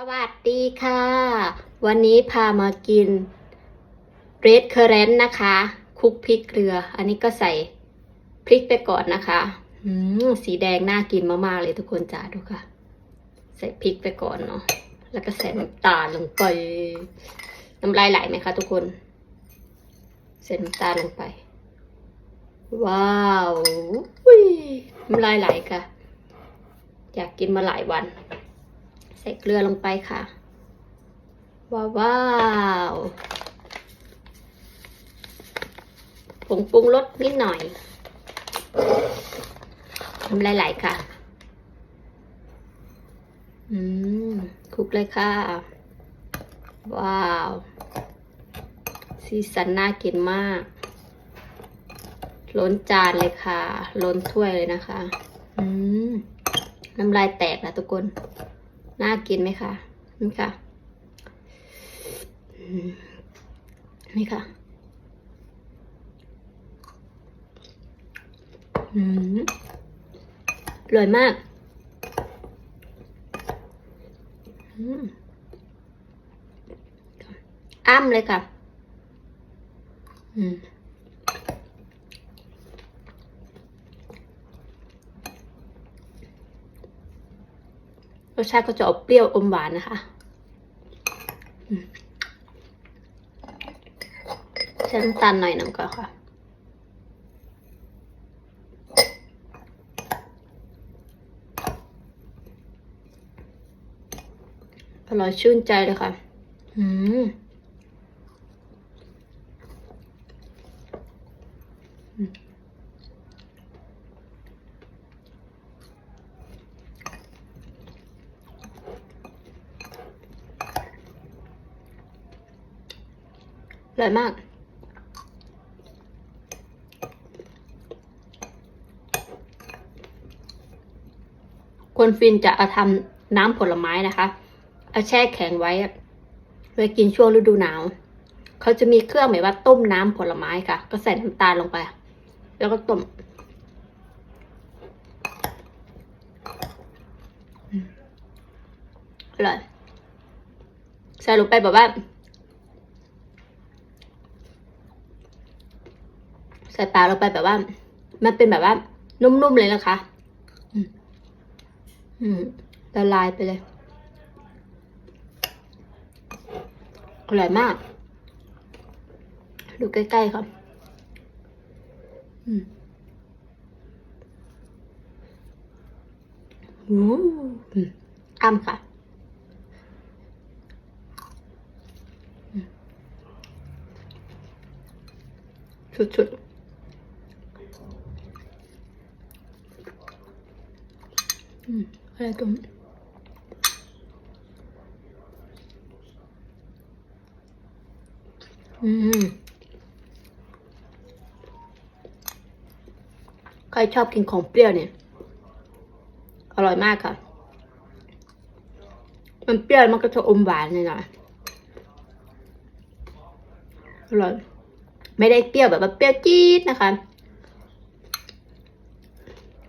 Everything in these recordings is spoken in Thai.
สวัสดีค่ะ วันนี้พามากินเรดเคอร์เรนนะคะคุกพริกเกลือ อันนี้ก็ใส่พริกไปก่อนนะคะสีแดงน่ากินมากๆเลยทุกคนจ้าดูค่ะ ใส่พริกไปก่อนเนาะแล้วก็ใส่น้ำตาลลงไปน้ำลายไหลไหมคะทุกคนใส่น้ำตาลลงไป ว้าวน้ำลายไหลค่ะ อยากกินมาหลายวัน ส่เกลือลงไปค่ะ ว้าววาวผงปรุงรสนิดหน่อยทำหลายไหลค่ะ อืมคลุกเลยค่ะ ว้าว สีสันน่ากินมาก ล้นจานเลยค่ะ ล้นถ้วยเลยนะคะ อืม น้ำลายแตกนะทุกคน น่ากินไหมคะนี่ค่ะอืมนี่ค่ะอืมอร่อยมากอืมอ้ำเลยค่ะ อืม รสชาติก็จะออกเปรี้ยวอมหวานนะคะใช้น้ำตาลหน่อยหนึงก่อนค่ะอร่อยชื่นใจเลยค่ะ อืมอืม อร่อยมาก คนฟินจะเอาทำน้ำผลไม้นะคะ เอาแช่แข็งไว้ไว้กินช่วงฤดูหนาว เขาจะมีเครื่องหมายว่าต้มน้ำผลไม้ค่ะ ก็ใส่น้ำตาลลงไป แล้วก็ต้มอืมอร่อยใส่ลงไปแบบว่า ใส่ปลาลงไปแบบว่า มันเป็นแบบว่า นุ่มๆเลยนะคะ อืมละลายไปเลย อร่อยมาก ดูใกล้ๆครับ อืมอู้อืมอ้ำค่ะอืมสุ อืมอะไรตรงอืมใครชอบกินของเปรี้ยวเนี่ย อร่อยมากค่ะ มันเปรี้ยวมันก็จะอมหวานหน่อยอร่อย ไม่ได้เปรี้ยวแบบเปรี้ยวจี๊ดนะคะ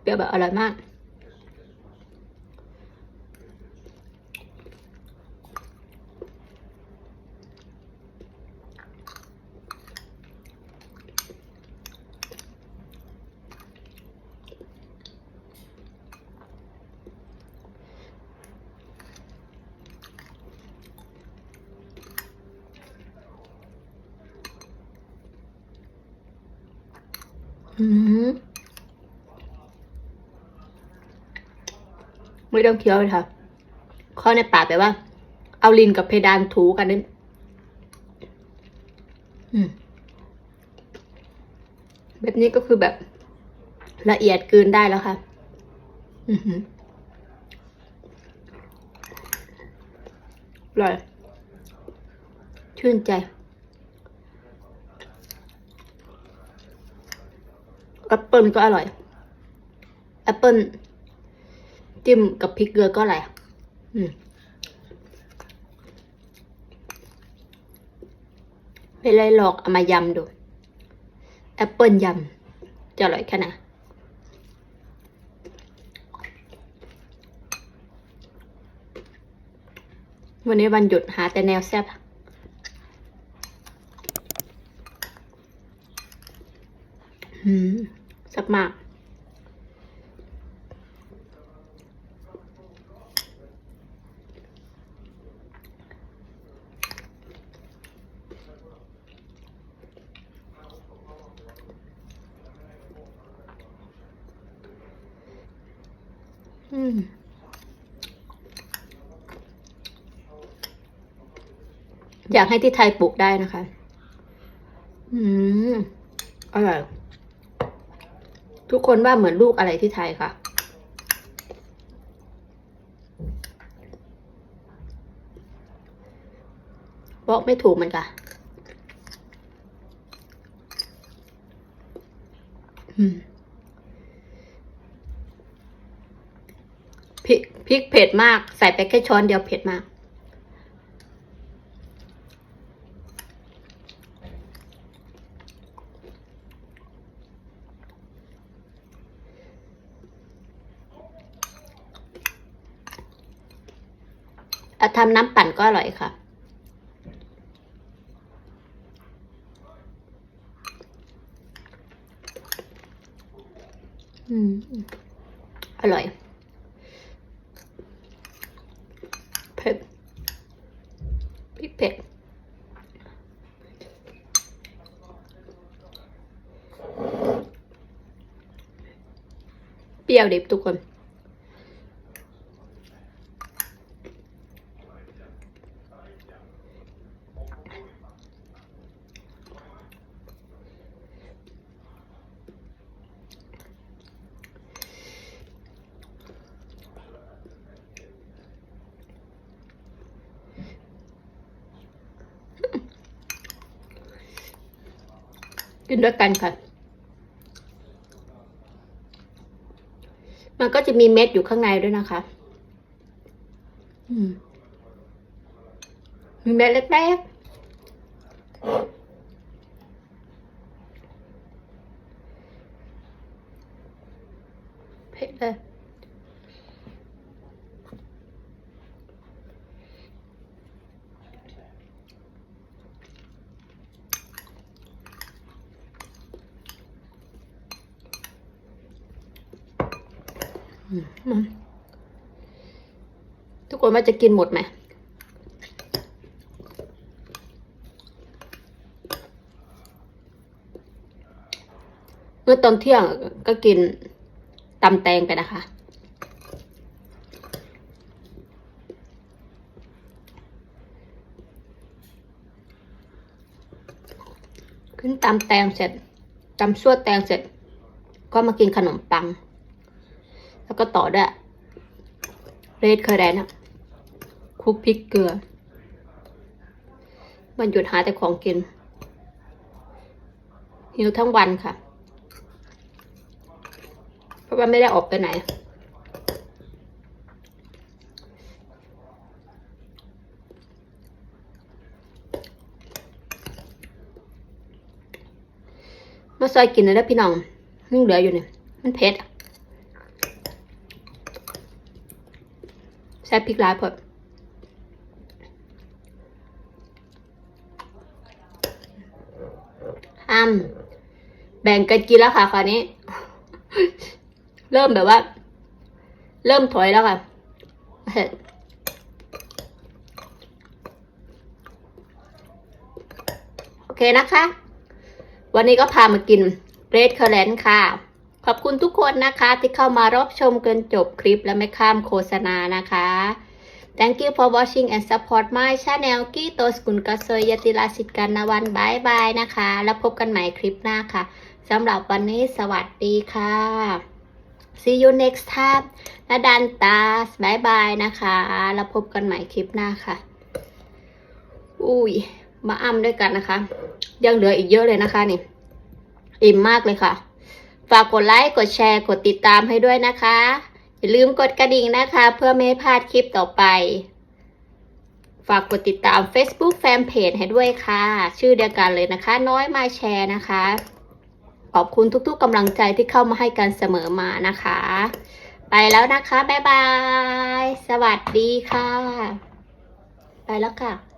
เปรี้ยวแบบอร่อยมาก ไม่ต้องเคี้ยวเลยค่ะ ข้อในปากแปลว่า เอาลิ้นกับเพดานถูกันนี่อืมแบบนี้ก็คือแบบ ละเอียดเกินได้แล้วค่ะ อือหืออร่อย ชื่นใจ แอปเปิลก็อร่อยแอปเปิลจิ้มกับพริกเกลือก็อร่อยอืมไม่เลยหลอกเอามายำดูแอปเปิลยำจะอร่อยแค่ไหนวันนี้วันหยุดหาแต่แนวแซ่บ หืมแซ่บมากอืมอยากให้ที่ไทยปลูกได้นะคะ อืม อร่อย ทุกคนว่าเหมือนลูกอะไรที่ไทยค่ะ บอกไม่ถูกมันอืมพริกพริกเผ็ดมาก ใส่ไปแค่ช้อนเดียวเผ็ดมาก ทำน้ำปั่นก็อร่อยค่ะ อืม อร่อยเผ็ดพริกเผ็ดเปรี้ยวดิบทุกคน กินด้วยกันค่ะ มันก็จะมีเม็ดอยู่ข้างในด้วยนะคะอืมมีเม็ดเล็กๆเผ็ดเลย อืม ทุกคนว่าจะกินหมดไหมเมื่อตอนเที่ยงก็กินตำแตงไปนะคะ ขึ้นตำแตงเสร็จตำซั่วแตงเสร็จ ก็มากินขนมปัง แล้วก็ต่อด้วยเรดเคอร์แรนอะคลุกพริกเกลือ มันหยุดหาแต่ของกินหิวทั้งวันค่ะ เพราะว่าไม่ได้ออกไปไหน มาซอยกินเลยนะพี่น้องยังเหลืออยู่เนี่ยมันเผ็ดอะ ใส่พริกลายพดห้มแบ่งกันกินแล้วค่ะคราวนี้ เริ่มแบบว่า เริ่มถอยแล้วค่ะเผ็ดโอเคนะคะ วันนี้ก็พามากินเรดเคอร์แลนค่ะ ขอบคุณทุกคนนะคะที่เข้ามารับชมกันจบคลิปและไม่ข้ามโฆษณานะคะ Thank you for watching and support my channel กีโตสกุลกเซยยติลาสิทธิ์กันนวันบายบายนะคะ แล้วพบกันใหม่คลิปหน้าค่ะสำหรับวันนี้สวัสดีค่ะ See you next time นาดันตาสบายบายนะคะ แล้วพบกันใหม่คลิปหน้าค่ะ อุ้ย มาอ้ำด้วยกันนะคะ ยังเหลืออีกเยอะเลยนะคะนี่ อิ่มมากเลยค่ะ ฝากกดไลค์ กดแชร์ กดติดตามให้ด้วยนะคะ อย่าลืมกดกระดิ่งนะคะ เพื่อไม่ให้พลาดคลิปต่อไป ฝากกดติดตาม Facebook Fanpage ให้ด้วยค่ะ ชื่อเดียวกันเลยนะคะ น้อยมาแชร์นะคะ ขอบคุณทุกๆกำลังใจที่เข้ามาให้กันเสมอมานะคะ ไปแล้วนะคะ บ๊ายบาย สวัสดีค่ะ ไปแล้วค่ะ